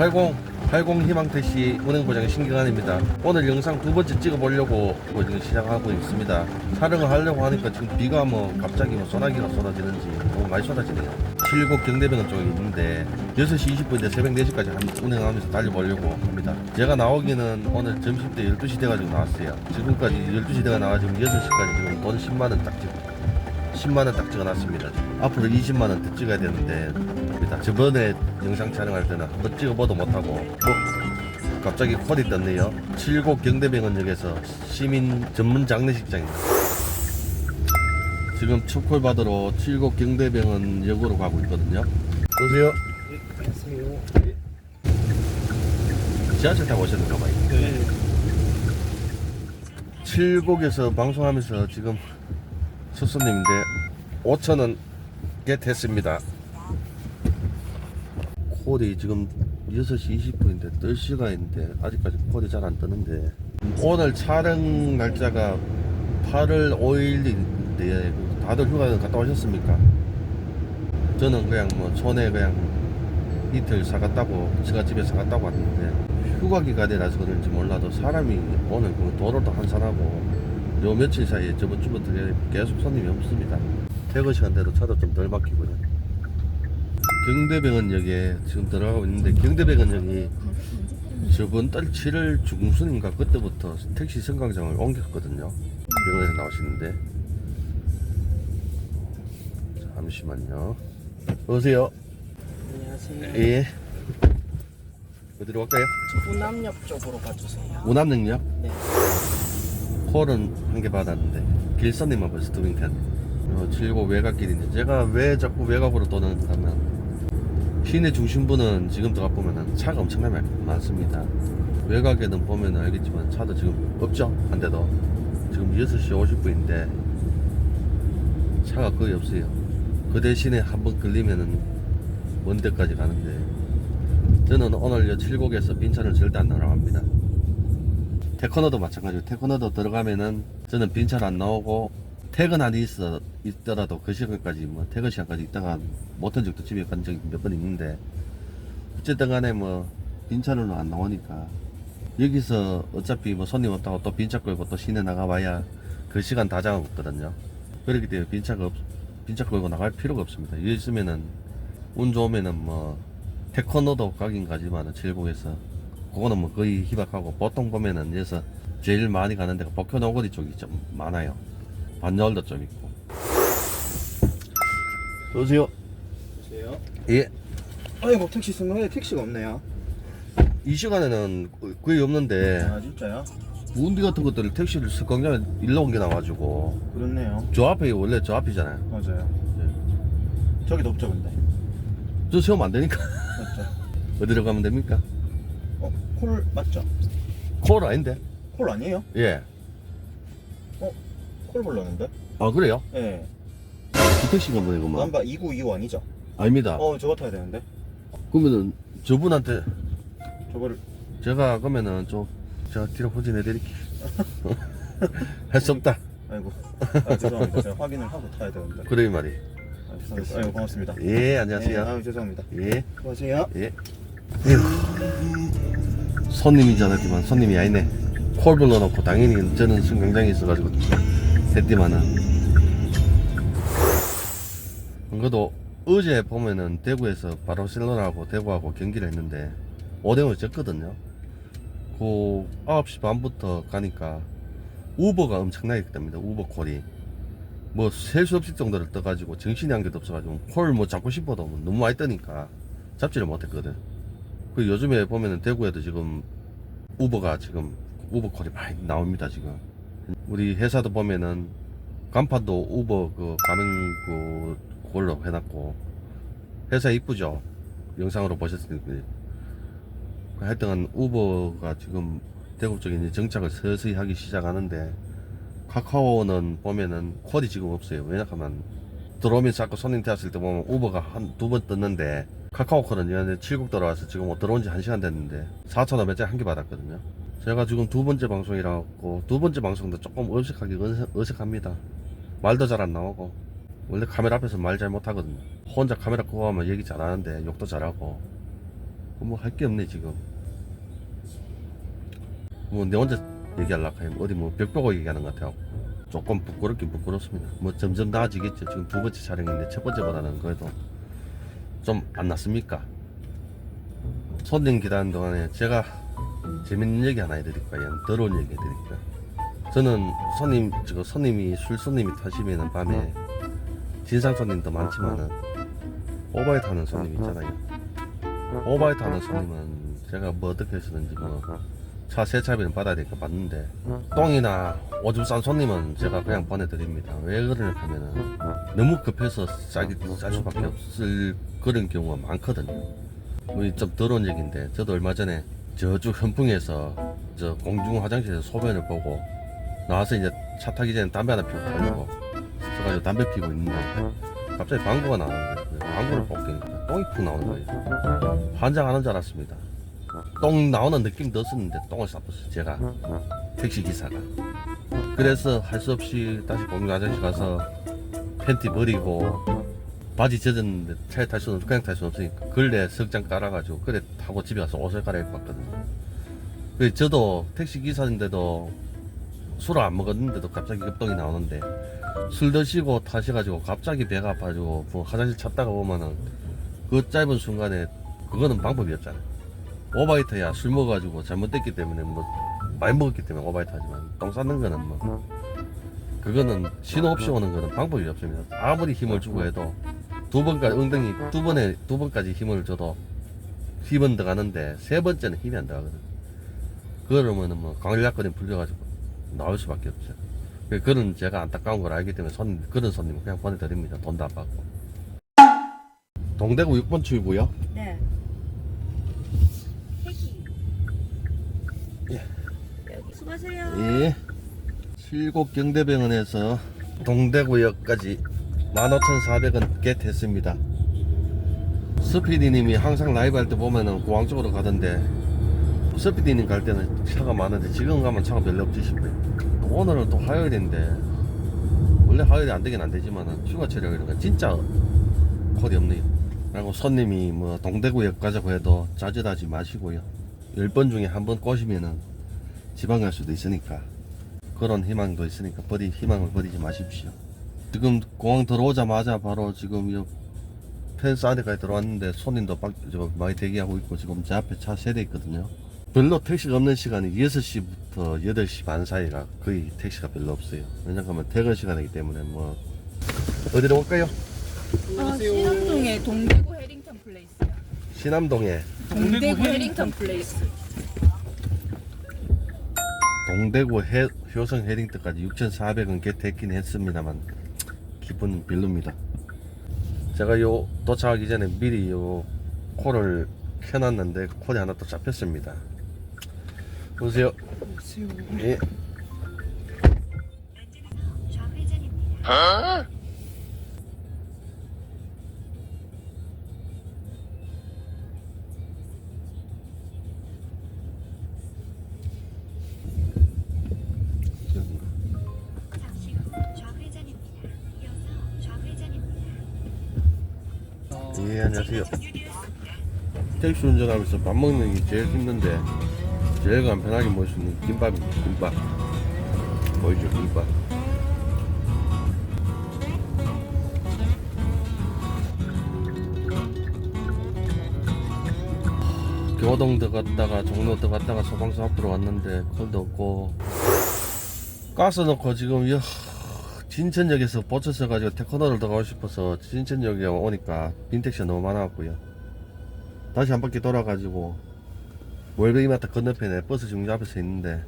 80 80 희망택시 운행 보장 신경환입니다. 오늘 영상 두 번째 찍어보려고 뭐 지금 시작하고 있습니다. 촬영을 하려고 하니까 지금 비가 뭐 갑자기 뭐 소나기가 쏟아지는지 너무 많이 쏟아지네요. 7곡 경대병원 쪽에 있는데 6시 20분인데 새벽 4시까지 한 운행하면서 달려보려고 합니다. 제가 나오기는 오늘 점심 때 12시 돼가지고 나왔어요. 지금까지 12시 돼가 나와지고 6시까지 지금 돈 10만원 딱 찍고 10만원 딱 찍어놨습니다. 앞으로 20만원 더 찍어야 되는데 입니다. 저번에 영상 촬영할 때는 한번 찍어보도 못하고 뭐 갑자기 코디 떴네요. 7곡 경대병원역에서 시민 전문 장례식장입니다. 지금 첫콜 받으러 7곡 경대병원 역으로 가고 있거든요. 보세요. 안녕하세요. 지하철 타고 오셨는가 봐요. 네. 7곡에서 방송하면서 지금 수수님인데 5천원 겟했습니다 코디 지금 6시 20분인데 뜰 시간인데 아직까지 코디 잘 안 뜨는데 오늘 촬영 날짜가 8월 5일인데 다들 휴가 갔다 오셨습니까? 저는 그냥 뭐 촌에 그냥 이틀 사갔다고 제가 집에 사갔다고 왔는데 휴가 기간이라서 그런지 몰라도 사람이 오늘 그 도로도 한산하고 요 며칠 사이에 저번 주부터 계속 손님이 없습니다. 퇴근 시간대로 차도 좀 덜 막히고요. 경대병원역에 지금 들어가고 있는데 경대병원역이 저번 달 7월 중순인가 그때부터 택시 승강장을 옮겼거든요. 병원에서 나오시는데 잠시만요. 오세요. 안녕하세요. 예. 어디로 갈까요? 저 후남역 쪽으로 가주세요. 우남역요? 네. 콜은 한 개 받았는데 길선님만 벌써 두 빙텐 어, 7고 외곽길인데 제가 왜 자꾸 외곽으로 도는다면 시내 중심부는 지금 들어가 보면은 차가 엄청나게 많습니다. 외곽에는 보면 알겠지만 차도 지금 없죠? 한 대도. 지금 6시 50분인데 차가 거의 없어요. 그 대신에 한번 걸리면은 먼 데까지 가는데 저는 오늘 7곡에서 빈차를 절대 안 나갑니다. 테커너도 마찬가지고 테커너도 들어가면은 저는 빈차를 안 나오고 퇴근 안에 있어 있더라도 그 시간까지 뭐 퇴근 시간까지 있다가 못한 적도 집에 간 적이 몇 번 있는데 어쨌든 간에 뭐 빈차로는 안 나오니까 여기서 어차피 뭐 손님 없다고 또 빈차 끌고 또 시내 나가봐야 그 시간 다 잡아먹거든요 그렇기 때문에 빈차가 없 빈차 끌고 나갈 필요가 없습니다 여기 있으면은 운 좋으면은 뭐 테커너도 가긴 가지만은 칠곡에서 그거는 뭐 거의 희박하고 보통 보면은 여기서 제일 많이 가는 데가 복효노고리 쪽이 좀 많아요. 반여울도 좀 있고. 오세요. 보세요. 예. 아이고 택시 승강에 택시가 없네요. 이 시간에는 거의 없는데 아 진짜요? 문디 같은 것들을 택시를 석강장에 일로 옮겨 놔가지고 그렇네요. 저 앞에 원래 저 앞이잖아요. 맞아요. 저기도 없죠 근데. 저 세우면 안 되니까 맞죠? 어디로 가면 됩니까? 어? 콜 맞죠? 콜 아닌데? 콜 아니에요? 예. 콜 불렀는데? 아 그래요? 예. 그 택시가 뭐예요, 그만? 남바 2925 아니죠? 아닙니다. 어 저거 타야 되는데. 그러면은 저분한테 저거를 제가 그러면은 좀 제가 뒤로 후진해 드릴게요. 할 수 없다. 아이고. 아 죄송합니다. 제가 확인을 하고 타야 되는데. 그래 이 말이. 아, 죄송합니다. 아이고 고맙습니다. 예, 네, 안녕하세요. 아유 죄송합니다. 예, 수고하세요. 예. 손님인 줄 알았지만 손님이 아니네. 콜 불러놓고 당연히 저는 승강장에 있어가지고 했지만은 그래도 어제 보면은 대구에서 바르셀로나하고 대구하고 경기를 했는데 5대5 졌거든요. 그 9시 반부터 가니까 우버가 엄청나게 뜹니다. 우버 콜이. 뭐 셀 수 없을 정도로 떠가지고 정신이 한 개도 없어가지고 콜 뭐 잡고 싶어도 뭐 너무 많이 뜨니까 잡지를 못했거든. 그 요즘에 보면은 대구에도 지금 우버가 지금 우버 콜이 많이 나옵니다 지금. 우리 회사도 보면은 간판도 우버 그 가맹 그 그걸로 해놨고 회사 이쁘죠. 영상으로 보셨을 텐데. 하여튼 우버가 지금 이제 정착을 서서히 하기 시작하는데 카카오는 보면은 콜이 지금 없어요. 왜냐하면 들어오면서 아까 손님 태웠을 때 보면 우버가 한 두 번 떴는데 카카오 콜은 연에 7국 들어와서 지금 뭐 들어온 지한 시간 됐는데 4,500원 한개 받았거든요. 제가 지금 두 번째 방송이라 갖고 두 번째 방송도 조금 어색하게 어색- 어색합니다. 말도 잘 안 나오고. 원래 카메라 앞에서 말 잘 못하거든요. 혼자 카메라 끄고 하면 얘기 잘하는데 욕도 잘하고. 뭐 할 게 없네 지금. 뭐 내 혼자 얘기하려고 하면 어디 뭐 벽 보고 얘기하는 것 같아요. 조금 부끄럽긴 부끄럽습니다. 뭐 점점 나아지겠죠. 지금 두 번째 촬영인데 첫 번째보다는 그래도 좀안 낫습니까? 손님 기다리는 동안에 제가 재밌는 얘기 하나 해드릴 거예요 더러운 얘기 해드릴게요? 저는 손님 지금 손님이 술 손님이 타시면은 밤에 진상 손님도 많지만은 오바이트 하는 손님 있잖아요. 오바이트 하는 손님은 제가 뭐 어떻게 했었는지 뭐 차 세 차비는 받아야 되니까 받는데 똥이나 오줌 싼 손님은 제가 그냥 보내드립니다. 왜 그러냐 하면은 너무 급해서 싸기 쌀 수밖에 없을 그런 경우가 많거든요. 우리 좀 더러운 얘기인데 저도 얼마 전에 저쪽 현풍에서 저 공중 화장실에서 소변을 보고 나와서 이제 차 타기 전에 담배 하나 피우고 가려고 서가지고 담배 피고 있는데 갑자기 방구가 나오는 거예요 방구를 벗기니까 똥이 푹 나오는 거예요. 환장하는 줄 알았습니다. 똥 나오는 느낌도 없었는데 똥을 싸봤어요 제가. 택시 기사가. 그래서 할 수 없이 다시 공중 화장실 가서 팬티 버리고 바지 젖었는데 차에 탈 수는 그냥 탈 수는 없으니까 걸레 석장 깔아가지고 그래 타고 집에 가서 옷을 갈아입고 왔거든요. 그래서 저도 택시 기사인데도 술을 안 먹었는데도 갑자기 급동이 나오는데 술 드시고 타셔가지고 갑자기 배가 아파가지고 뭐 화장실 찾다가 보면은 그 짧은 순간에 그거는 방법이 없잖아요. 오바이트야 술 먹어가지고 잘못됐기 때문에 뭐 많이 먹었기 때문에 오바이트 하지만 똥 싸는 거는 뭐 그거는 신호 없이 오는 거는 방법이 없습니다. 아무리 힘을 주고 해도 두 번까지 엉덩이 두 번에 두 번까지 힘을 줘도 힘은 들어가는데 세 번째는 힘이 안 들어가거든 그러면은 뭐 강일약거리 풀려가지고 나올 수밖에 없죠 그- 그런 제가 안타까운 걸 알기 때문에 손님 그런 손님은 그냥 보내드립니다 돈도 안 받고 동대구 6번 출구요 네. 혜기. 예. 여기 수고하세요. 예. 칠곡 경대병원에서 동대구역까지 15,400원 겟 했습니다. 스피디님이 항상 라이브 할 때 보면은 공항 쪽으로 가던데 스피디님 갈 때는 차가 많은데 지금 가면 차가 별로 싶어요. 오늘은 또 화요일인데 원래 화요일이 안 되긴 안 되지만은 휴가철이라 그러니까 진짜 콜이 없네요. 그리고 손님이 뭐 동대구역 가자고 해도 자제하지 마시고요. 10번 중에 한 번 꼬시면은 지방 갈 수도 있으니까 그런 희망도 있으니까 버리 희망을 버리지 마십시오. 지금 공항 들어오자마자 바로 지금 이 펜스 안에까지 들어왔는데 손님도 막, 저, 많이 대기하고 있고 지금 제 앞에 차 세대 있거든요. 별로 택시가 없는 시간이 6시부터 8시 반 사이가 거의 택시가 별로 없어요. 왜냐하면 퇴근 시간이기 때문에 뭐 어디로 올까요? 어, 신암동에 동대구 해링턴 플레이스요. 신암동에 동대구 해링턴 플레이스. 동대구 해, 효성 헤링턴까지 6,400원 겟했긴 했습니다만 기분 별로입니다. 제가 요 도착하기 전에 미리 요 콜을 켜놨는데 콜이 하나 또 잡혔습니다. 보세요. 예. 잠 예, 안녕하세요. 택시 운전하면서 밥 먹는 게 제일 힘든데 제일 간편하게 먹을 수 있는 김밥입니다. 김밥. 보이죠, 김밥. 교동 들어갔다가 종로 들어갔다가 소방서 앞으로 왔는데 콜도 없고 가스 넣고 지금 여 진천역에서 버스 써가지고 테크노를 더 가고 싶어서 진천역에 오니까 빈택시가 너무 많아갖고요. 다시 한 바퀴 돌아가지고 월베이마트 건너편에 버스 정류 앞에 서 있는데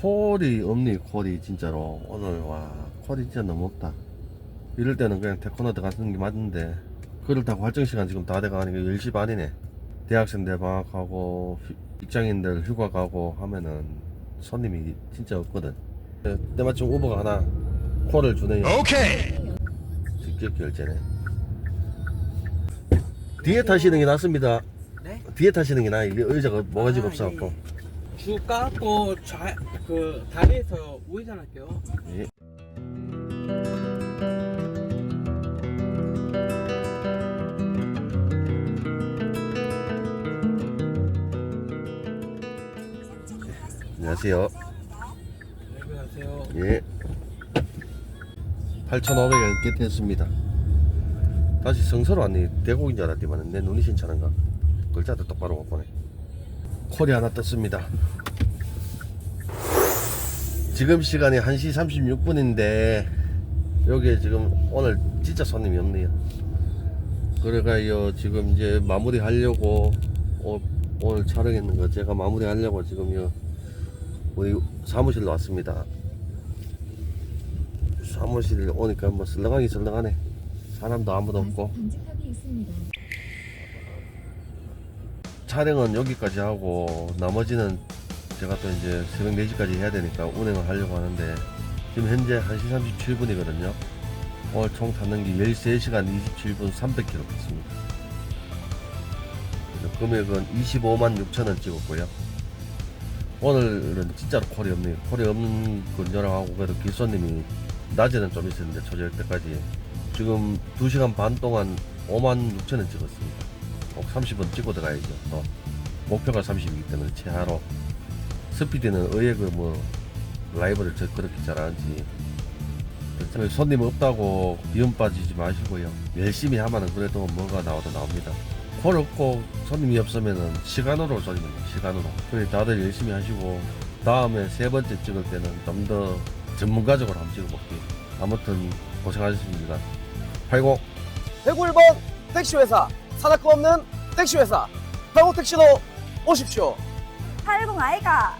콜이 없니 콜이 진짜로? 오늘 와 콜이 진짜 너무 없다. 이럴 때는 그냥 테크노 들어가는 게 맞는데 그를 타고 활정 시간 지금 다 돼가니까 10시 반이네. 대학생들 방학하고 휴- 직장인들 휴가 가고 하면은 손님이 진짜 없거든. 네, 네, 때마침 오버가 하나 콜을 주네요. 오케이. 직접 결제네. 뒤에 타시는 게 낫습니다. 네? 뒤에 타시는 게 나아요. 이게 의자가 뭐가지가 아, 예, 없어갖고. 예. 주 까고 좌그 다리에서 우회전 할게요. 예. 안녕하세요. 예. 8,500원 겟했습니다. 다시 성서로 왔니? 대곡인 줄 알았더만 내 눈이 신차는가? 글자도 똑바로 못 보네. 콜이 하나 떴습니다. 지금 시간이 1시 36분인데 여기에 지금 오늘 진짜 손님이 없네요. 그래가요 지금 이제 마무리 하려고 오, 오늘 촬영했는 거 제가 마무리 하려고 지금 요 우리 사무실로 왔습니다. 사무실 오니까 뭐 설렁하기 설렁하네. 사람도 아무도 없고. 촬영은 여기까지 하고 나머지는 제가 또 이제 새벽 4시까지 해야 되니까 운행을 하려고 하는데 지금 현재 1시 37분이거든요. 오늘 총 탔는 게 13시간 27분 300km 탔습니다. 그래서 금액은 25만 6천 원 찍었고요. 오늘은 진짜로 콜이 없네요. 콜이 없는 건전하고 그래도 길손님이 낮에는 좀 있었는데 초저녁 때까지 지금 2시간 반 동안 5만 6천 원 찍었습니다. 꼭 30원 찍고 들어가야죠. 또 목표가 30이기 때문에 최하로 스피드는 의외 그뭐 라이브를 저 그렇게 잘하는지 손님 없다고 비움 빠지지 마시고요. 열심히 하면은 그래도 뭐가 나와도 나옵니다. 콜 없고 손님이 없으면은 시간으로 쏘입니다. 시간으로. 그래 다들 열심히 하시고 다음에 세 번째 찍을 때는 좀더 전문가적으로 한번 찍어볼게요. 아무튼 고생하셨습니다. 80 101번 택시회사 사다크 없는 택시회사 평호 택시로 오십시오 80 아이가